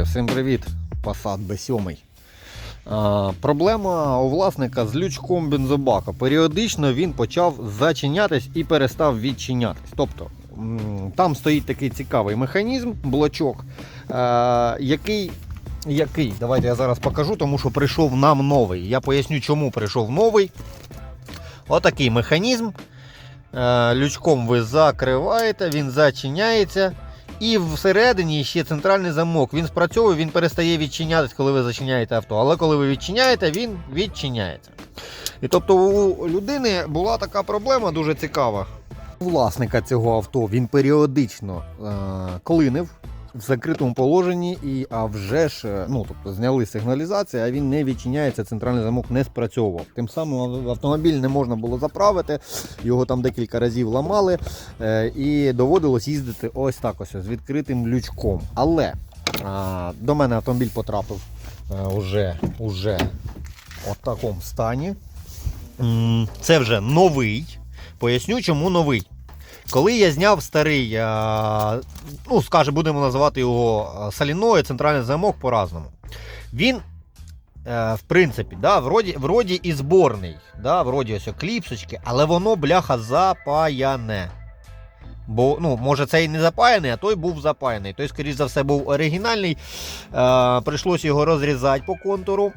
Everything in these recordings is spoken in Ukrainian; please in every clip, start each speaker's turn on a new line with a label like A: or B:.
A: Друзі, всім привіт! Passat B7. А, проблема у власника з лючком бензобака. Періодично він почав зачинятись і перестав відчинятись. Тобто там стоїть такий цікавий механізм, блочок, е, який. Який? Давайте я зараз покажу, тому що прийшов нам новий. Я поясню, чому прийшов новий. Отакий механізм. Е, Лючком ви закриваєте, він зачиняється. І всередині ще центральний замок. Він спрацьовує, він перестає відчинятись, коли ви зачиняєте авто. Але коли ви відчиняєте, він відчиняється. І тобто у людини була така проблема дуже цікава. Власника цього авто він періодично е- клинив в закритому положенні, і а вже ж, е, ну тобто зняли сигналізацію, а він не відчиняється, центральний замок не спрацьовував. Тим самим автомобіль не можна було заправити, його там декілька разів ламали, е, і доводилось їздити ось так ось з відкритим лючком. Але а, до мене автомобіль потрапив е, уже, уже в такому стані. Це вже новий. Поясню, чому новий. Коли я зняв старий, ну, скаже, будемо називати його а, соліною, центральний замок по-разному. Він, е, в принципі, да, вроді, вроді і зборний, да, вроді ось кліпсочки, але воно, бляха, запаяне. Бо, ну, може, цей не запаяний, а той був запаяний. Той, скоріш за все, був оригінальний. Е, прийшлося його розрізати по контуру.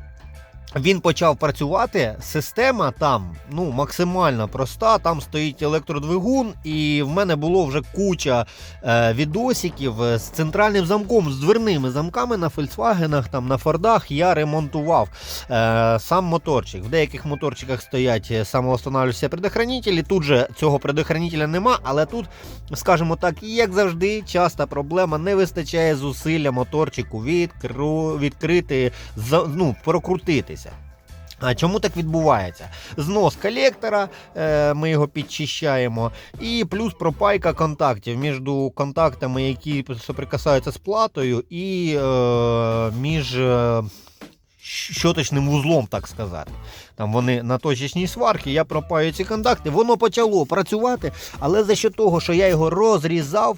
A: Він почав працювати. Система там ну, максимально проста. Там стоїть електродвигун, і в мене було вже куча е, відосиків з центральним замком, з дверними замками на Volkswagen, там, на Фордах я ремонтував е, сам моторчик. В деяких моторчиках стоять е, самоостанавлюються предохранителі. Тут же цього предохранителя нема, але тут, скажімо так, як завжди, часта проблема не вистачає зусилля моторчику відкру, відкрити, за- ну, прокрутитися. А чому так відбувається? Знос колектора, е, ми його підчищаємо, і плюс пропайка контактів між контактами, які соприкасаються з платою, і е, між е, щоточним вузлом, так сказати. Там вони на точечній сварці, я пропаю ці контакти, воно почало працювати, але за що того, що я його розрізав,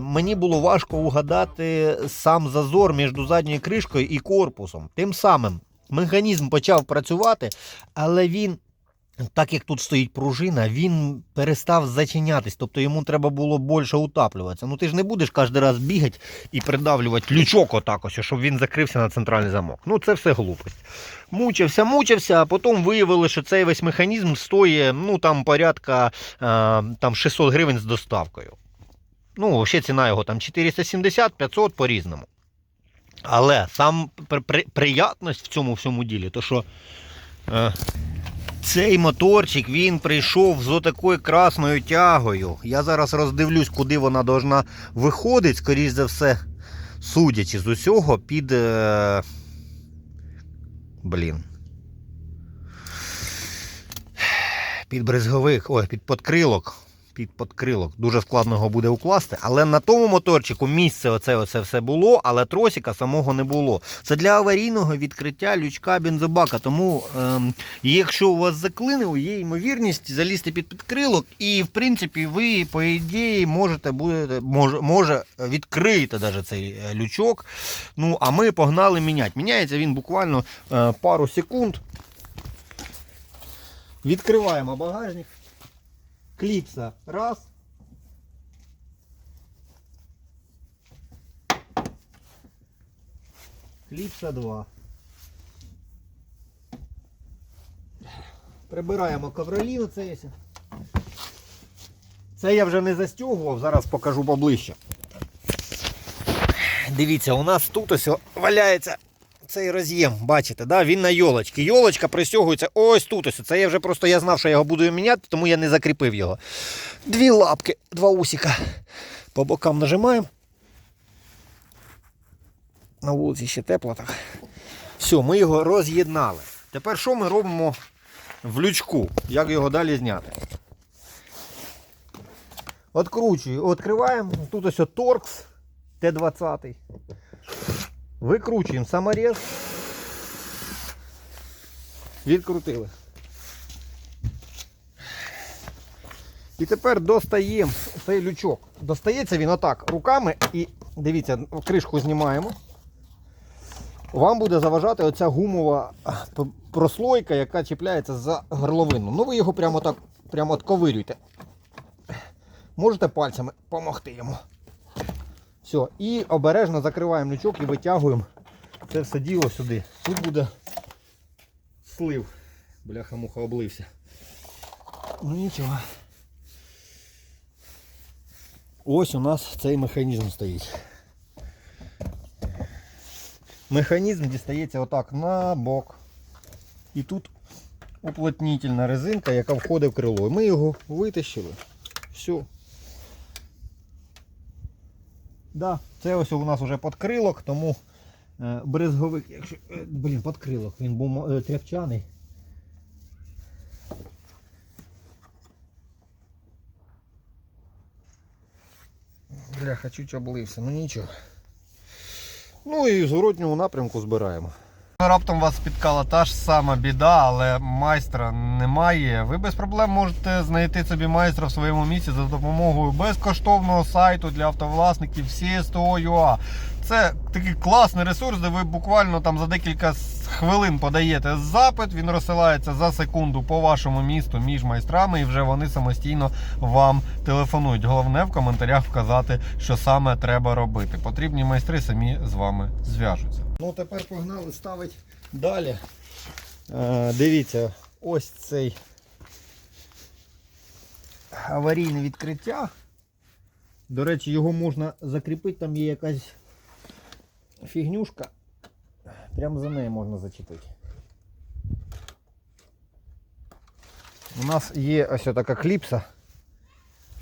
A: мені було важко угадати сам зазор між задньою кришкою і корпусом. Тим самим механізм почав працювати, але він. Так як тут стоїть пружина, він перестав зачинятись, тобто йому треба було більше утаплюватися. Ну ти ж не будеш кожен раз бігати і придавлювати лючок отак щоб він закрився на центральний замок. Ну це все глупость. Мучився, мучився, а потім виявили, що цей весь механізм стоїть ну там порядка е, там 600 гривень з доставкою. Ну, взагалі ціна його там 470-500 по-різному. Але сам при, при, приятність в цьому всьому ділі, то що е, цей моторчик він прийшов з отакою красною тягою. Я зараз роздивлюсь, куди вона должна виходити, скоріш за все, судячи з усього, під. Е, блін. Під брезговик, ой, під подкрилок. Під подкрилок. Дуже складно його буде укласти. Але на тому моторчику місце оце, оце все було, але тросика самого не було. Це для аварійного відкриття лючка бензобака. Тому, ем, якщо у вас заклинило, є ймовірність залізти під підкрилок, і в принципі ви, по ідеї, можете будете, може, може відкриєте даже цей е, лючок. Ну, а ми погнали міняти. Міняється він буквально е, пару секунд. Відкриваємо багажник. Кліпса раз. Кліпса два. Прибираємо ковролін це є. Це я вже не застягував, зараз покажу поближче. Дивіться, у нас тут ось валяється цей роз'єм, бачите, да? він на йолочці. Йолочка пристягується ось тут. Ось. Це я вже просто я знав, що я його буду міняти, тому я не закріпив його. Дві лапки, два усіка. По бокам нажимаємо. На вулиці ще тепло так. Все, ми його роз'єднали. Тепер що ми робимо в лючку? Як його далі зняти? Откручую, відкриваємо. Тут ось торкс Т-20. Викручуємо саморез. Відкрутили. І тепер достаємо цей лючок. Достається він отак руками і дивіться, кришку знімаємо. вам буде заважати оця гумова прослойка, яка чіпляється за горловину. Ну ви його прямо так прямо отковирюйте. Можете пальцями допомогти йому. Все, і обережно закриваємо лючок і витягуємо це все діло сюди. Тут буде слив. Бляха-муха облився. Ну нічого. Ось у нас цей механізм стоїть. Механізм дістається отак на бок. І тут уплотнітельна резинка, яка входить в крило. Ми його витащили. Все. Да, це ось у нас вже подкрилок, тому е, брезговик, якщо. е, блін, подкрилок, він був е, тряпчаний. Бляха, чуть облився, ну нічого. Ну і в напрямку збираємо. Раптом вас спіткала та ж сама біда, але майстра немає. Ви без проблем можете знайти собі майстра в своєму місці за допомогою безкоштовного сайту для автовласників CSTO.ua. Це такий класний ресурс, де ви буквально там за декілька хвилин подаєте запит, він розсилається за секунду по вашому місту між майстрами, і вже вони самостійно вам телефонують. Головне в коментарях вказати, що саме треба робити. Потрібні майстри самі з вами зв'яжуться. Ну тепер погнали ставити далі. Е, дивіться, ось цей аварійне відкриття. До речі, його можна закріпити, там є якась фігнюшка. Прямо за нею можна зачепити. У нас є ось така кліпса.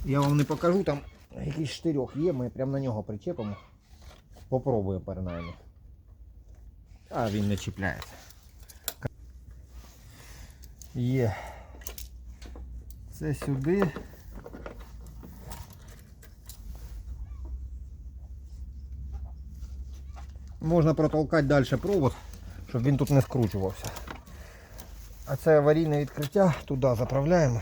A: Я вам не покажу, там якийсь штирьок є, ми прямо на нього причепимо. Попробуємо принаймні. А він не чіпляється. Є. Це сюди. Можна протолкати далі провод, щоб він тут не скручувався. А це аварійне відкриття, туди заправляємо.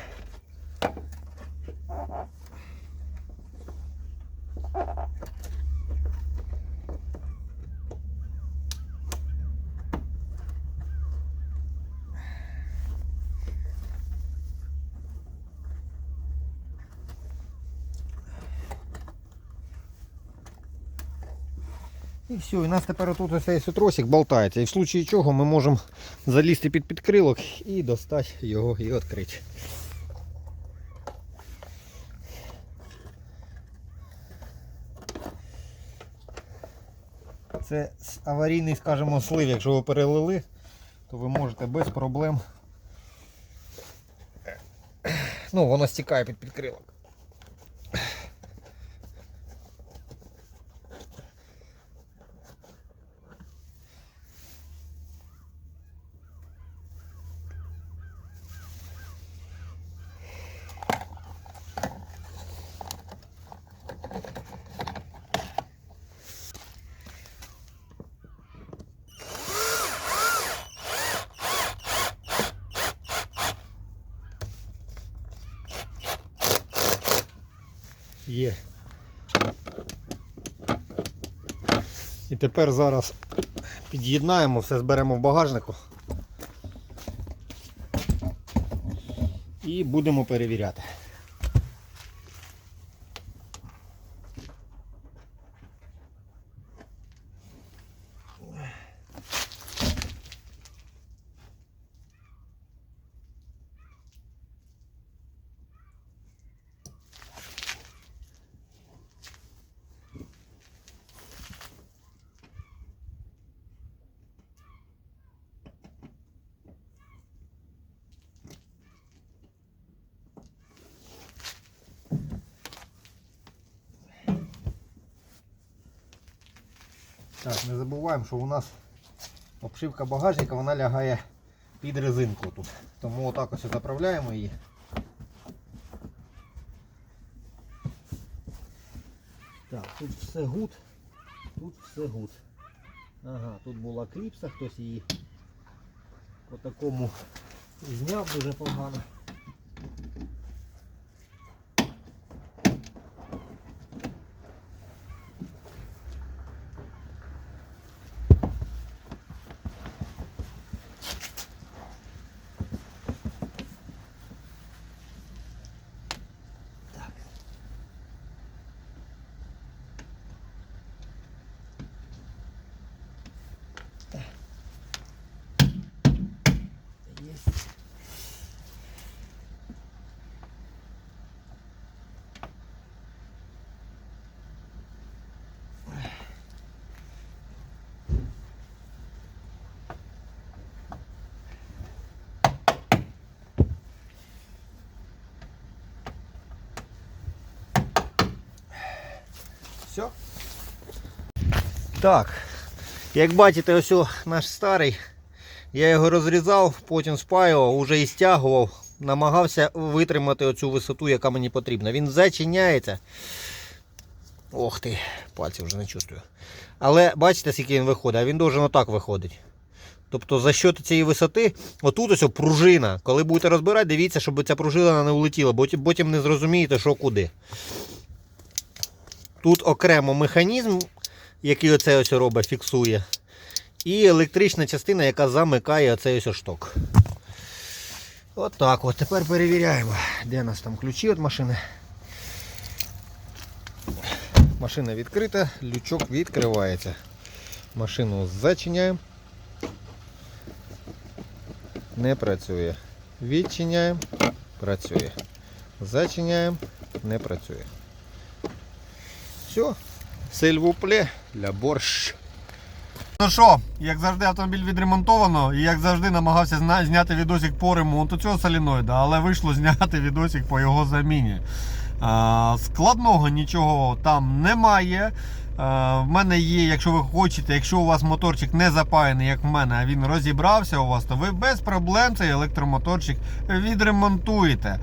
A: І все, і у нас тепер тут ось цей тросик болтається. І в случаї чого ми можемо залізти під підкрилок і достати його і відкрити. Це аварійний, скажімо, слив. Якщо ви перелили, то ви можете без проблем. Ну, воно стікає під підкрилок. Є. І тепер зараз під'єднаємо, все зберемо в багажнику. І будемо перевіряти. Так, не забуваємо, що у нас обшивка багажника вона лягає під резинку тут. Тому отак ось заправляємо її. Так, тут все гуд, тут все гуд. Ага, тут була кліпса, хтось її по такому зняв дуже погано. Все. Так. Як бачите, ось наш старий. Я його розрізав, потім спаював, уже і стягував. Намагався витримати оцю висоту, яка мені потрібна. Він зачиняється. Ох ти, пальці вже не чувствую. Але бачите, скільки він виходить, а він должен отак виходить. Тобто за счет цієї висоти, отут ось пружина. Коли будете розбирати, дивіться, щоб ця пружина не улетіла, бо потім не зрозумієте, що куди. Тут окремо механізм, який оце ось робить, фіксує. І електрична частина, яка замикає оцей ось шток. От так от. Тепер перевіряємо, де у нас там ключі від машини. Машина відкрита, лючок відкривається. Машину зачиняємо. Не працює. Відчиняємо. Працює. Зачиняємо. Не працює. Все. Сильвупле для борщ. Ну що, як завжди, автомобіль відремонтовано, і як завжди намагався зняти відосик по ремонту цього соліноїда, але вийшло зняти відосик по його заміні. Складного нічого там немає. В мене є, якщо ви хочете, якщо у вас моторчик не запаяний, як в мене, а він розібрався у вас, то ви без проблем цей електромоторчик відремонтуєте.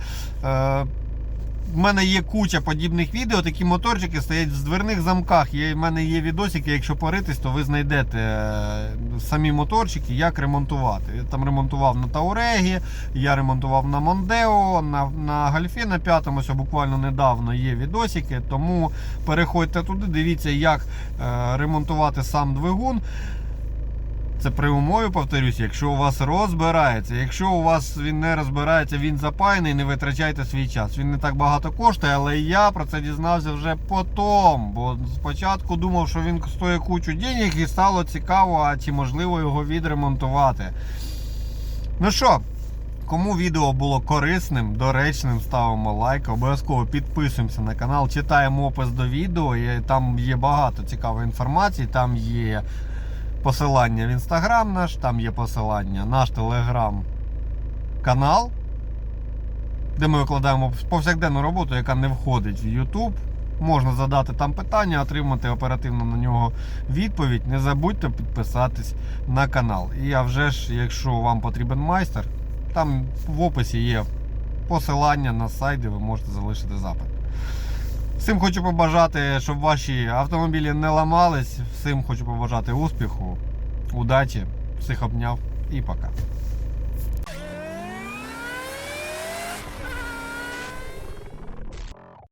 A: В мене є куча подібних відео, такі моторчики стоять в дверних замках. Є, в мене є відосики, якщо поритись, то ви знайдете е, самі моторчики, як ремонтувати. Я там ремонтував на Таурегі, я ремонтував на Мондео, на, на Гольфі на п'ятому, буквально недавно є відосики. Тому переходьте туди, дивіться, як е, ремонтувати сам двигун. Це при умові, повторюсь, якщо у вас розбирається. Якщо у вас він не розбирається, він запаяний, не витрачайте свій час. Він не так багато коштує, але я про це дізнався вже потім. Бо спочатку думав, що він стоїть кучу денег і стало цікаво, а чи можливо його відремонтувати. Ну що, кому відео було корисним, доречним, ставимо лайк, обов'язково підписуємося на канал, читаємо опис до відео. Там є багато цікавої інформації, там є посилання в інстаграм наш, там є посилання наш телеграм канал, де ми викладаємо повсякденну роботу, яка не входить в YouTube. Можна задати там питання, отримати оперативно на нього відповідь. Не забудьте підписатись на канал. І а вже ж, якщо вам потрібен майстер, там в описі є посилання на сайт, де ви можете залишити запит. Всім хочу побажати, щоб ваші автомобілі не ламались. Всім хочу побажати успіху, удачі, всіх обняв і пока.